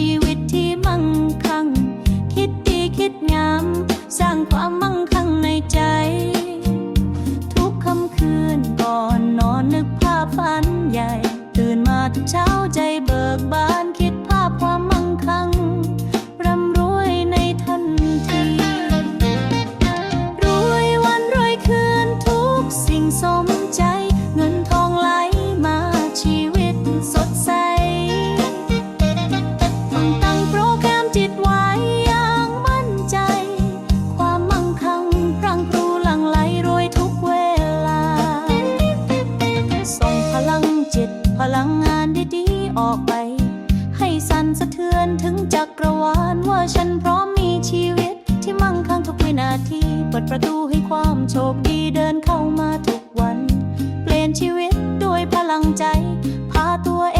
ชีวิตที่มั่งคั่ง คิดดีคิดงาม สร้างความมั่งคั่งในใจ ทุกค่ำคืนก่อนนอนนึกภาพฝันใหญ่ ตื่นมาทุกเช้าใจเบิกบานคิด พลังงานดีๆออกไป ให้สั่นสะเทือนถึงจักรวาลว่าฉันพร้อมมีชีวิตที่มั่งคั่งทุกวินาทีเปิดประตูให้ความโชคดีเดินเข้ามาทุกวัน เปลี่ยนชีวิตด้วยพลังใจ พาตัวเอง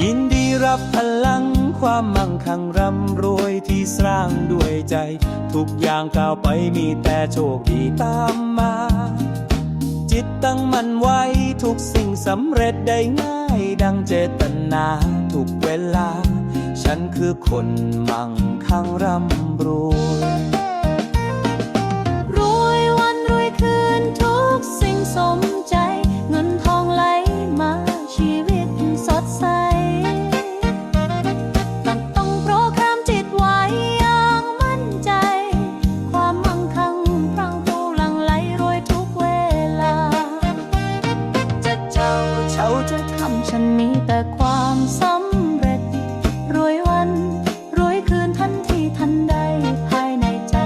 ยินดีรับพลังความมั่งคั่งร่ำรวยที่สร้างด้วยใจ ทุกอย่างก้าวไปมีแต่โชคดีตามมา จิตตั้งมั่นไว้ทุกสิ่งสำเร็จได้ง่าย ดังเจตนาทุกเวลา ฉันคือคนมั่งคั่งร่ำรวย ฉันมีแต่ความสำเร็จ รวยวัน รวยคืนทันทีทันใดภายในใจ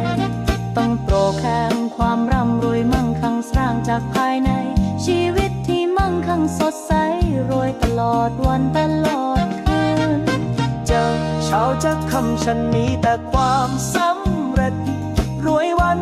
ต้องโปรแคมความร่ำรวยมั่งคั่งสร้างจากภายใน ชีวิตที่มั่งคั่งสดใส รวยตลอดวันตลอดคืนเจ้าเช้าจากคำฉันมีแต่ความสำเร็จ รวยวัน